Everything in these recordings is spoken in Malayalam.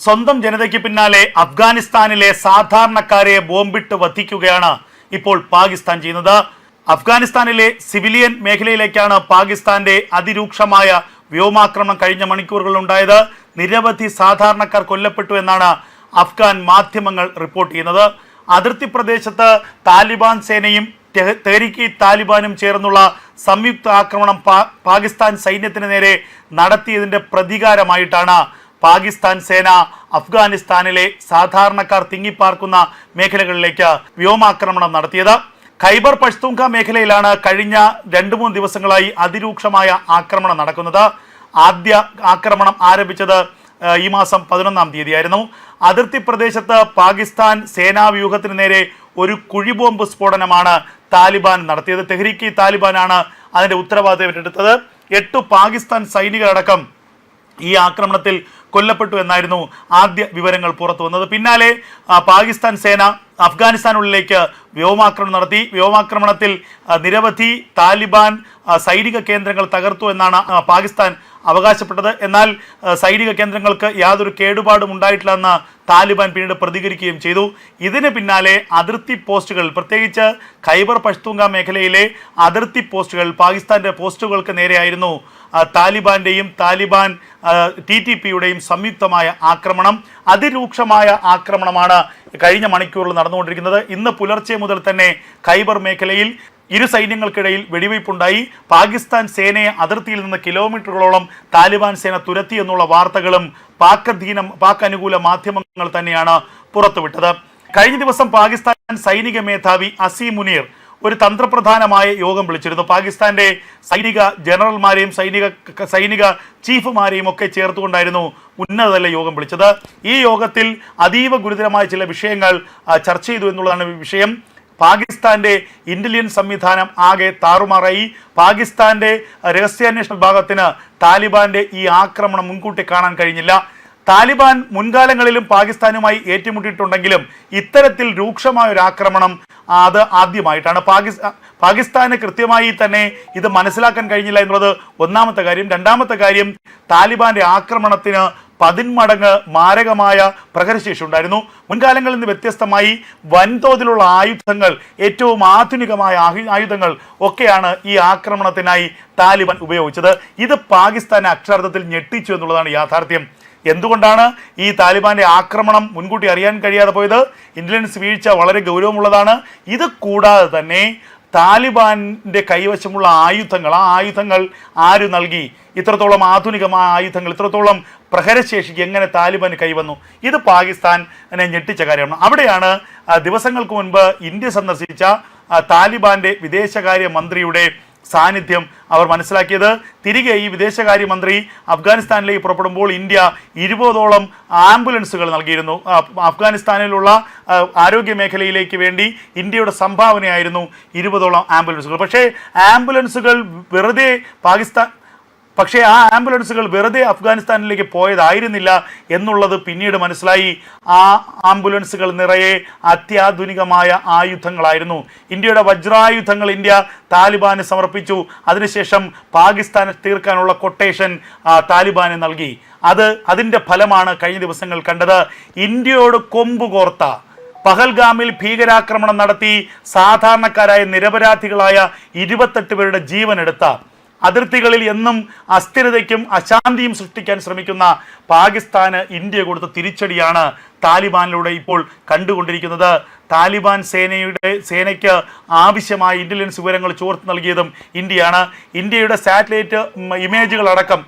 സ്വന്തം ജനതയ്ക്ക് പിന്നാലെ അഫ്ഗാനിസ്ഥാനിലെ സാധാരണക്കാരെ ബോംബിട്ട് വധിക്കുകയാണ് ഇപ്പോൾ പാകിസ്ഥാൻ ചെയ്യുന്നത്. അഫ്ഗാനിസ്ഥാനിലെ സിവിലിയൻ മേഖലയിലേക്കാണ് പാകിസ്ഥാന്റെ അതിരൂക്ഷമായ വ്യോമാക്രമണം കഴിഞ്ഞ മണിക്കൂറുകളിൽ ഉണ്ടായത്. നിരവധി സാധാരണക്കാർ കൊല്ലപ്പെട്ടു എന്നാണ് അഫ്ഗാൻ മാധ്യമങ്ങൾ റിപ്പോർട്ട് ചെയ്യുന്നത്. അതിർത്തി പ്രദേശത്ത് താലിബാൻ സേനയും തെരിക്കി താലിബാനും ചേർന്നുള്ള സംയുക്ത ആക്രമണം പാകിസ്ഥാൻ സൈന്യത്തിന് നേരെ നടത്തിയതിന്റെ പ്രതികാരമായിട്ടാണ് പാകിസ്ഥാൻ സേന അഫ്ഗാനിസ്ഥാനിലെ സാധാരണക്കാർ തിങ്ങിപ്പാർക്കുന്ന മേഖലകളിലേക്ക് വ്യോമാക്രമണം നടത്തിയത്. ഖൈബർ പഷ്തൂങ്ക മേഖലയിലാണ് കഴിഞ്ഞ രണ്ടു മൂന്ന് ദിവസങ്ങളായി അതിരൂക്ഷമായ ആക്രമണം നടക്കുന്നത്. ആദ്യ ആക്രമണം ആരംഭിച്ചത് ഈ മാസം പതിനൊന്നാം തീയതിയായിരുന്നു. അതിർത്തി പ്രദേശത്ത് പാകിസ്ഥാൻ സേനാ വ്യൂഹത്തിന് നേരെ ഒരു കുഴിബോംബ് സ്ഫോടനമാണ് താലിബാൻ നടത്തിയത്. തെഹ്രീക്ക് താലിബാനാണ് അതിന്റെ ഉത്തരവാദിത്തം ഏറ്റെടുത്തത്. എട്ട് പാകിസ്ഥാൻ സൈനികരടക്കം ഈ ആക്രമണത്തിൽ കൊല്ലപ്പെട്ടു എന്നായിരുന്നു ആദ്യ വിവരങ്ങൾ പുറത്തു വന്നത്. പിന്നാലെ പാകിസ്ഥാൻ സേന അഫ്ഗാനിസ്ഥാനുള്ളിലേക്ക് വ്യോമാക്രമണം നടത്തി. വ്യോമാക്രമണത്തിൽ നിരവധി താലിബാൻ സൈനിക കേന്ദ്രങ്ങൾ തകർത്തു എന്നാണ് പാകിസ്ഥാൻ അവകാശപ്പെട്ടത്. എന്നാൽ സൈനിക കേന്ദ്രങ്ങൾക്ക് യാതൊരു കേടുപാടും ഉണ്ടായിട്ടില്ല എന്ന് താലിബാൻ പിന്നീട് പ്രതികരിക്കുകയും ചെയ്തു. ഇതിന് പിന്നാലെ അതിർത്തി പോസ്റ്റുകൾ പ്രത്യേകിച്ച് ഖൈബർ പഷ്തൂങ്ക മേഖലയിലെ അതിർത്തി പോസ്റ്റുകൾ പാകിസ്ഥാന്റെ പോസ്റ്റുകൾക്ക് നേരെയായിരുന്നു താലിബാന്റെയും താലിബാൻ ടി ടി പിയുടെയും സംയുക്തമായ ആക്രമണം. അതിരൂക്ഷമായ ആക്രമണമാണ് കഴിഞ്ഞ മണിക്കൂറിൽ നടന്നുകൊണ്ടിരിക്കുന്നത്. ഇന്ന് പുലർച്ചെ മുതൽ തന്നെ ഖൈബർ മേഖലയിൽ ഇരു സൈന്യങ്ങൾക്കിടയിൽ വെടിവയ്പുണ്ടായി. പാകിസ്ഥാൻ സേനയെ അതിർത്തിയിൽ നിന്ന് കിലോമീറ്ററുകളോളം താലിബാൻ സേന തുരത്തി എന്നുള്ള വാർത്തകളും പാക് അധീന പാക് അനുകൂല മാധ്യമങ്ങൾ തന്നെയാണ് പുറത്തുവിട്ടത്. കഴിഞ്ഞ ദിവസം പാകിസ്ഥാൻ സൈനിക മേധാവി അസീം മുനീർ ഒരു തന്ത്രപ്രധാനമായ യോഗം വിളിച്ചിരുന്നു. പാകിസ്ഥാന്റെ സൈനിക ജനറൽമാരെയും സൈനിക സൈനിക ചീഫുമാരെയും ഒക്കെ ചേർത്തുകൊണ്ടായിരുന്നു ഉന്നതതല യോഗം വിളിച്ചത്. ഈ യോഗത്തിൽ അതീവ ഗുരുതരമായ ചില വിഷയങ്ങൾ ചർച്ച ചെയ്തു എന്നുള്ളതാണ് വിഷയം. പാകിസ്ഥാന്റെ ഇന്റലിജൻസ് സംവിധാനം ആകെ താറുമാറായി. പാകിസ്ഥാന്റെ രഹസ്യാന്വേഷണ വിഭാഗത്തിന് താലിബാന്റെ ഈ ആക്രമണം മുൻകൂട്ടി കാണാൻ കഴിഞ്ഞില്ല. താലിബാൻ മുൻകാലങ്ങളിലും പാകിസ്ഥാനുമായി ഏറ്റുമുട്ടിയിട്ടുണ്ടെങ്കിലും ഇത്തരത്തിൽ രൂക്ഷമായ ഒരു ആക്രമണം അത് ആദ്യമായിട്ടാണ്. പാകിസ്ഥാൻ പാകിസ്ഥാന് കൃത്യമായി തന്നെ ഇത് മനസ്സിലാക്കാൻ കഴിഞ്ഞില്ല എന്നുള്ളത് ഒന്നാമത്തെ കാര്യം. രണ്ടാമത്തെ കാര്യം താലിബാന്റെ ആക്രമണത്തിന് പതിന്മടങ്ങ് മാരകമായ പ്രഹരശേഷി ഉണ്ടായിരുന്നു. മുൻകാലങ്ങളിൽ നിന്ന് വ്യത്യസ്തമായി വൻതോതിലുള്ള ആയുധങ്ങൾ ഏറ്റവും ആധുനികമായ ആയുധങ്ങൾ ഒക്കെയാണ് ഈ ആക്രമണത്തിനായി താലിബാൻ ഉപയോഗിച്ചത്. ഇത് പാകിസ്ഥാൻ അക്ഷരാർത്ഥത്തിൽ ഞെട്ടിച്ചു എന്നുള്ളതാണ് യാഥാർത്ഥ്യം. എന്തുകൊണ്ടാണ് ഈ താലിബാന്റെ ആക്രമണം മുൻകൂട്ടി അറിയാൻ കഴിയാതെ പോയത്? ഇന്റലിജൻസ് വീഴ്ച വളരെ ഗൗരവമുള്ളതാണ്. ഇത് കൂടാതെ തന്നെ താലിബാന്റെ കൈവശമുള്ള ആയുധങ്ങൾ ആ ആയുധങ്ങൾ ആര് നൽകി? ഇത്രത്തോളം ആധുനികമായ ആയുധങ്ങൾ ഇത്രത്തോളം പ്രഹരശേഷിക്ക് എങ്ങനെ താലിബാൻ കൈവന്നു? ഇത് പാകിസ്ഥാനെ ഞെട്ടിച്ച കാര്യമാണ്. അവിടെയാണ് ദിവസങ്ങൾക്ക് മുൻപ് ഇന്ത്യ സന്ദർശിച്ച താലിബാന്റെ വിദേശകാര്യ മന്ത്രിയുടെ സാന്നിധ്യം അവർ മനസ്സിലാക്കിയത്. തിരികെ ഈ വിദേശകാര്യമന്ത്രി അഫ്ഗാനിസ്ഥാനിലേക്ക് പുറപ്പെടുമ്പോൾ ഇന്ത്യ ഇരുപതോളം ആംബുലൻസുകൾ നൽകിയിരുന്നു. അഫ്ഗാനിസ്ഥാനിലുള്ള ആരോഗ്യ മേഖലയിലേക്ക് വേണ്ടി ഇന്ത്യയുടെ സംഭാവനയായിരുന്നു ഇരുപതോളം ആംബുലൻസുകൾ. പക്ഷേ ആംബുലൻസുകൾ വെറുതെ പാകിസ്ഥാൻ പക്ഷേ ആ ആംബുലൻസുകൾ വെറുതെ അഫ്ഗാനിസ്ഥാനിലേക്ക് പോയതായിരുന്നില്ല എന്നുള്ളത് പിന്നീട് മനസ്സിലായി. ആ ആംബുലൻസുകൾ നിറയെ അത്യാധുനികമായ ആയുധങ്ങളായിരുന്നു. ഇന്ത്യയുടെ വജ്രായുധങ്ങൾ ഇന്ത്യ താലിബാന് സമർപ്പിച്ചു. അതിനുശേഷം പാകിസ്ഥാനെ തീർക്കാനുള്ള കൊട്ടേഷൻ താലിബാന് നൽകി. അത് അതിന്റെ ഫലമാണ് കഴിഞ്ഞ ദിവസങ്ങൾ കണ്ടത്. ഇന്ത്യയോട് കൊമ്പ് കോർത്ത പഹൽഗാമിൽ ഭീകരാക്രമണം നടത്തി സാധാരണക്കാരായ നിരപരാധികളായ ഇരുപത്തെട്ട് പേരുടെ ജീവനെടുത്ത അതിർത്തികളിൽ എന്നും അസ്ഥിരതയ്ക്കും അശാന്തിയും സൃഷ്ടിക്കാൻ ശ്രമിക്കുന്ന പാകിസ്ഥാന് ഇന്ത്യ കൊടുത്ത തിരിച്ചടിയാണ് താലിബാനിലൂടെ ഇപ്പോൾ കണ്ടുകൊണ്ടിരിക്കുന്നത്. താലിബാൻ സേനയുടെ സേനയ്ക്ക് ആവശ്യമായ ഇന്റലിജൻസ് വിവരങ്ങൾ ചോർത്ത് നൽകിയതും ഇന്ത്യയാണ്. ഇന്ത്യയുടെ സാറ്റലൈറ്റ് ഇമേജുകളടക്കം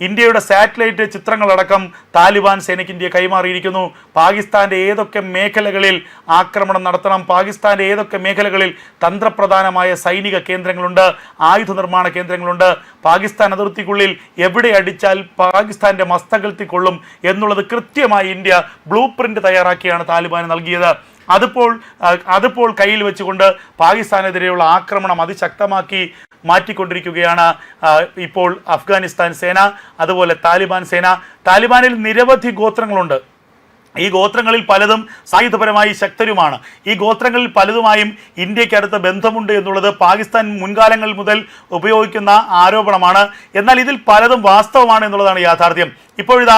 ഇന്ത്യയുടെ സാറ്റലൈറ്റ് ചിത്രങ്ങളടക്കം താലിബാൻ സേനയ്ക്ക് ഇന്ത്യ കൈമാറിയിരിക്കുന്നു. പാകിസ്ഥാന്റെ ഏതൊക്കെ മേഖലകളിൽ ആക്രമണം നടത്തണം പാകിസ്ഥാന്റെ ഏതൊക്കെ മേഖലകളിൽ തന്ത്രപ്രധാനമായ സൈനിക കേന്ദ്രങ്ങളുണ്ട് ആയുധ നിർമ്മാണ കേന്ദ്രങ്ങളുണ്ട് പാകിസ്ഥാൻ അതിർത്തിക്കുള്ളിൽ എവിടെ അടിച്ചാൽ പാകിസ്ഥാന്റെ മസ്തകത്തിൽ കൊള്ളും എന്നുള്ളത് കൃത്യമായി ഇന്ത്യ ബ്ലൂ തയ്യാറാക്കിയാണ് താലിബാന് നൽകിയത്. അതിപ്പോൾ അതിപ്പോൾ കയ്യിൽ വെച്ചുകൊണ്ട് പാകിസ്ഥാനെതിരെയുള്ള ആക്രമണം അതിശക്തമാക്കി മാറ്റിക്കൊണ്ടിരിക്കുകയാണ് ഇപ്പോൾ അഫ്ഗാനിസ്ഥാൻ സേന അതുപോലെ താലിബാൻ സേന. താലിബാനിൽ നിരവധി ഗോത്രങ്ങളുണ്ട്. ഈ ഗോത്രങ്ങളിൽ പലതും സായുധപരമായി ശക്തരുമാണ്. ഈ ഗോത്രങ്ങളിൽ പലതുമായും ഇന്ത്യയ്ക്ക് അടുത്ത ബന്ധമുണ്ട് എന്നുള്ളത് പാകിസ്ഥാൻ മുൻകാലങ്ങൾ മുതൽ ഉപയോഗിക്കുന്ന ആരോപണമാണ്. എന്നാൽ ഇതിൽ പലതും വാസ്തവമാണ് എന്നുള്ളതാണ് യാഥാർത്ഥ്യം. ഇപ്പോഴിതാ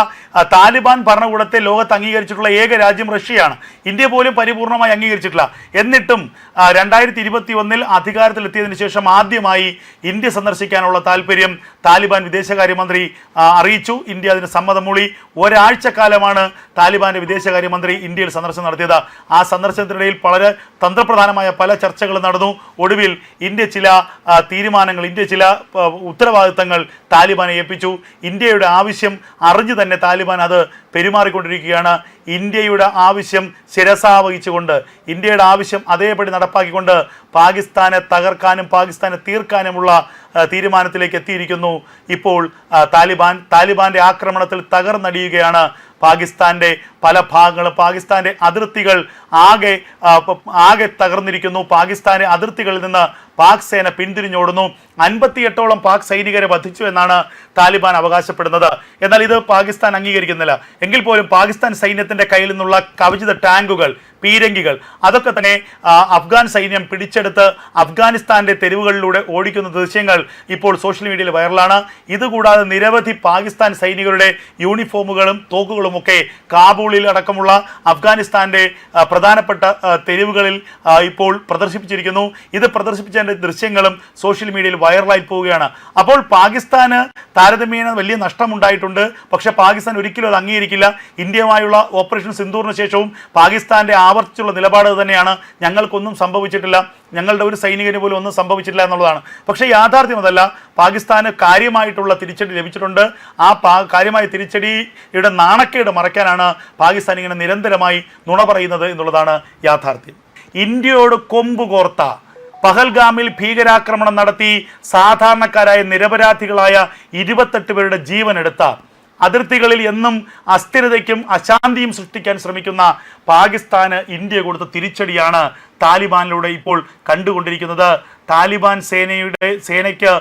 താലിബാൻ ഭരണകൂടത്തെ ലോകത്ത് അംഗീകരിച്ചിട്ടുള്ള ഏക രാജ്യം റഷ്യയാണ്. ഇന്ത്യ പോലും പരിപൂർണമായി അംഗീകരിച്ചിട്ടില്ല. എന്നിട്ടും രണ്ടായിരത്തി ഇരുപത്തി ഒന്നിൽ അധികാരത്തിലെത്തിയതിനു ശേഷം ആദ്യമായി ഇന്ത്യ സന്ദർശിക്കാനുള്ള താല്പര്യം താലിബാൻ വിദേശകാര്യമന്ത്രി അറിയിച്ചു. ഇന്ത്യ അതിന് സമ്മതം മൂളി ഒരാഴ്ചക്കാലമാണ് താലിബാന്റെ വിദേശകാര്യമന്ത്രി ഇന്ത്യയിൽ സന്ദർശനം നടത്തിയത്. ആ സന്ദർശനത്തിനിടയിൽ വളരെ തന്ത്രപ്രധാനമായ പല ചർച്ചകളും നടന്നു. ഒടുവിൽ ഇന്ത്യ ചില തീരുമാനങ്ങൾ ഇന്ത്യ ചില ഉത്തരവാദിത്തങ്ങൾ താലിബാനെ ഏൽപ്പിച്ചു. ഇന്ത്യയുടെ ആവശ്യം അറിഞ്ഞു തന്നെ താലിബാൻ അത് പെരുമാറിക്കൊണ്ടിരിക്കുകയാണ്. ഇന്ത്യയുടെ ആവശ്യം ശിരസാവഹിച്ചുകൊണ്ട് ഇന്ത്യയുടെ ആവശ്യം അതേപടി നടപ്പാക്കിക്കൊണ്ട് പാകിസ്ഥാനെ തകർക്കാനും പാകിസ്ഥാനെ തീർക്കാനുമുള്ള തീരുമാനത്തിലേക്ക് എത്തിയിരിക്കുന്നു. ഇപ്പോൾ താലിബാൻ താലിബാന്റെ ആക്രമണത്തിൽ തകർന്നടിയുകയാണ് പാകിസ്ഥാന്റെ പല ഭാഗങ്ങളും പാകിസ്ഥാന്റെ അതിർത്തികൾ ആകെ ആകെ തകർന്നിരിക്കുന്നു. പാകിസ്ഥാന്റെ അതിർത്തികളിൽ നിന്ന് പാക് സേന പിന്തിരിഞ്ഞോടുന്നു. അൻപത്തിയെട്ടോളം പാക് സൈനികരെ വധിച്ചു എന്നാണ് താലിബാൻ അവകാശപ്പെടുന്നത്. എന്നാൽ ഇത് പാകിസ്ഥാൻ അംഗീകരിക്കുന്നില്ല. എങ്കിൽ പോലും പാകിസ്ഥാൻ സൈന്യത്തിന്റെ കയ്യിൽ നിന്നുള്ള കവചിത ടാങ്കുകൾ പീരങ്കികൾ അതൊക്കെ തന്നെ അഫ്ഗാൻ സൈന്യം പിടിച്ചെടുത്ത് അഫ്ഗാനിസ്ഥാന്റെ തെരുവുകളിലൂടെ ഓടിക്കുന്ന ദൃശ്യങ്ങൾ ഇപ്പോൾ സോഷ്യൽ മീഡിയയിൽ വൈറലാണ്. ഇതുകൂടാതെ നിരവധി പാകിസ്ഥാൻ സൈനികരുടെ യൂണിഫോമുകളും തോക്കുകളുമൊക്കെ കാബൂളിൽ അടക്കമുള്ള അഫ്ഗാനിസ്ഥാന്റെ പ്രധാനപ്പെട്ട തെരുവുകളിൽ ഇപ്പോൾ പ്രദർശിപ്പിച്ചിരിക്കുന്നു. ഇത് പ്രദർശിപ്പിച്ചതിന്റെ ദൃശ്യങ്ങളും സോഷ്യൽ മീഡിയയിൽ വൈറലായി പോവുകയാണ്. അപ്പോൾ പാകിസ്ഥാന് താരതമ്യേന വലിയ നഷ്ടമുണ്ടായിട്ടുണ്ട്. പക്ഷെ പാകിസ്ഥാൻ ഒരിക്കലും അത് അംഗീകരിക്കില്ല. ഇന്ത്യയുമായുള്ള ഓപ്പറേഷൻ സിന്ദൂറിന് ശേഷവും പാകിസ്ഥാന്റെ ആവർത്തിച്ചുള്ള നിലപാട് തന്നെയാണ് ഞങ്ങൾക്കൊന്നും സംഭവിച്ചിട്ടില്ല. ഞങ്ങളുടെ ഒരു സൈനികന് പോലും ഒന്നും സംഭവിച്ചിട്ടില്ല എന്നുള്ളതാണ്. പക്ഷേ യാഥാർത്ഥ്യം അതല്ല. പാകിസ്ഥാന് കാര്യമായിട്ടുള്ള തിരിച്ചടി ലഭിച്ചിട്ടുണ്ട്. ആ പാ കാര്യമായ തിരിച്ചടിയുടെ നാണക്കേട് മറയ്ക്കാനാണ് പാകിസ്ഥാൻ ഇങ്ങനെ നിരന്തരമായി നുണ പറയുന്നത് എന്നുള്ളതാണ് യാഥാർത്ഥ്യം. ഇന്ത്യയോട് കൊമ്പ് കോർത്ത പഹൽഗാമിൽ ഭീകരാക്രമണം നടത്തി സാധാരണക്കാരായ നിരപരാധികളായ ഇരുപത്തെട്ട് പേരുടെ ജീവനെടുത്ത അതിർത്തികളിൽ എന്നും അസ്ഥിരതയ്ക്കും അശാന്തിയും സൃഷ്ടിക്കാൻ ശ്രമിക്കുന്ന പാകിസ്ഥാന് ഇന്ത്യ കൊടുത്ത തിരിച്ചടിയാണ് താലിബാനിലൂടെ ഇപ്പോൾ കണ്ടുകൊണ്ടിരിക്കുന്നത്. താലിബാൻ സേനയുടെ സേനയ്ക്ക്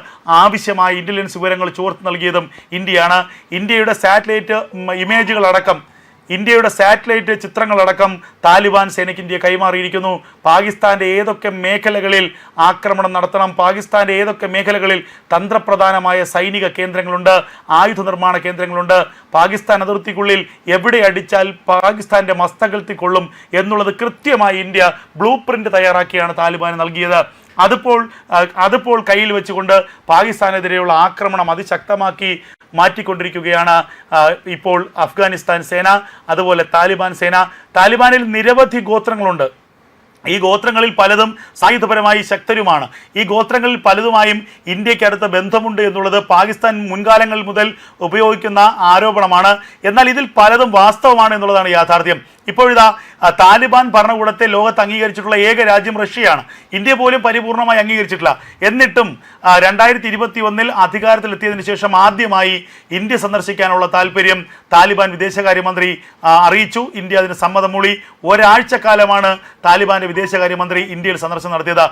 ആവശ്യമായ ഇന്റലിജൻസ് വിവരങ്ങൾ ചോർത്ത് നൽകിയതും ഇന്ത്യയാണ്. ഇന്ത്യയുടെ സാറ്റലൈറ്റ് ഇമേജുകളടക്കം ഇന്ത്യയുടെ സാറ്റലൈറ്റ് ചിത്രങ്ങളടക്കം താലിബാൻ സേനയ്ക്ക് ഇന്ത്യ കൈമാറിയിരിക്കുന്നു. പാകിസ്ഥാന്റെ ഏതൊക്കെ മേഖലകളിൽ ആക്രമണം നടത്തണം പാകിസ്ഥാന്റെ ഏതൊക്കെ മേഖലകളിൽ തന്ത്രപ്രധാനമായ സൈനിക കേന്ദ്രങ്ങളുണ്ട് ആയുധ നിർമ്മാണ കേന്ദ്രങ്ങളുണ്ട് പാകിസ്ഥാൻ അതിർത്തിക്കുള്ളിൽ എവിടെ അടിച്ചാൽ പാകിസ്ഥാന്റെ മസ്തകത്തിൽ കൊള്ളും എന്നുള്ളത് കൃത്യമായി ഇന്ത്യ ബ്ലൂ പ്രിന്റ് തയ്യാറാക്കിയാണ് താലിബാന് നൽകിയത്. അതിപ്പോൾ അതിപ്പോൾ കയ്യിൽ വെച്ചുകൊണ്ട് പാകിസ്ഥാനെതിരെയുള്ള ആക്രമണം അതിശക്തമാക്കി മാറ്റിക്കൊണ്ടിരിക്കുകയാണ് ഇപ്പോൾ അഫ്ഗാനിസ്ഥാൻ സേന അതുപോലെ താലിബാൻ സേന. താലിബാനിൽ നിരവധി ഗോത്രങ്ങളുണ്ട്. ഈ ഗോത്രങ്ങളിൽ പലതും സായുധപരമായി ശക്തരുമാണ്. ഈ ഗോത്രങ്ങളിൽ പലതുമായും ഇന്ത്യയ്ക്ക് അടുത്ത ബന്ധമുണ്ട് എന്നുള്ളത് പാകിസ്ഥാൻ മുൻകാലങ്ങൾ മുതൽ ഉപയോഗിക്കുന്ന ആരോപണമാണ്. എന്നാൽ ഇതിൽ പലതും വാസ്തവമാണ് എന്നുള്ളതാണ് യാഥാർത്ഥ്യം. ഇപ്പോഴിതാ താലിബാൻ ഭരണകൂടത്തെ ലോകത്ത് അംഗീകരിച്ചിട്ടുള്ള ഏക രാജ്യം റഷ്യയാണ്. ഇന്ത്യ പോലും പരിപൂർണമായി അംഗീകരിച്ചിട്ടില്ല. എന്നിട്ടും രണ്ടായിരത്തി ഇരുപത്തി ഒന്നിൽ അധികാരത്തിലെത്തിയതിനു ശേഷം ആദ്യമായി ഇന്ത്യ സന്ദർശിക്കാനുള്ള താല്പര്യം താലിബാൻ വിദേശകാര്യമന്ത്രി അറിയിച്ചു. ഇന്ത്യ അതിന് സമ്മതം മൂളി. ഒരാഴ്ചക്കാലമാണ് താലിബാന്റെ വിദേശകാര്യമന്ത്രി ഇന്ത്യയിൽ സന്ദർശനം നടത്തിയത്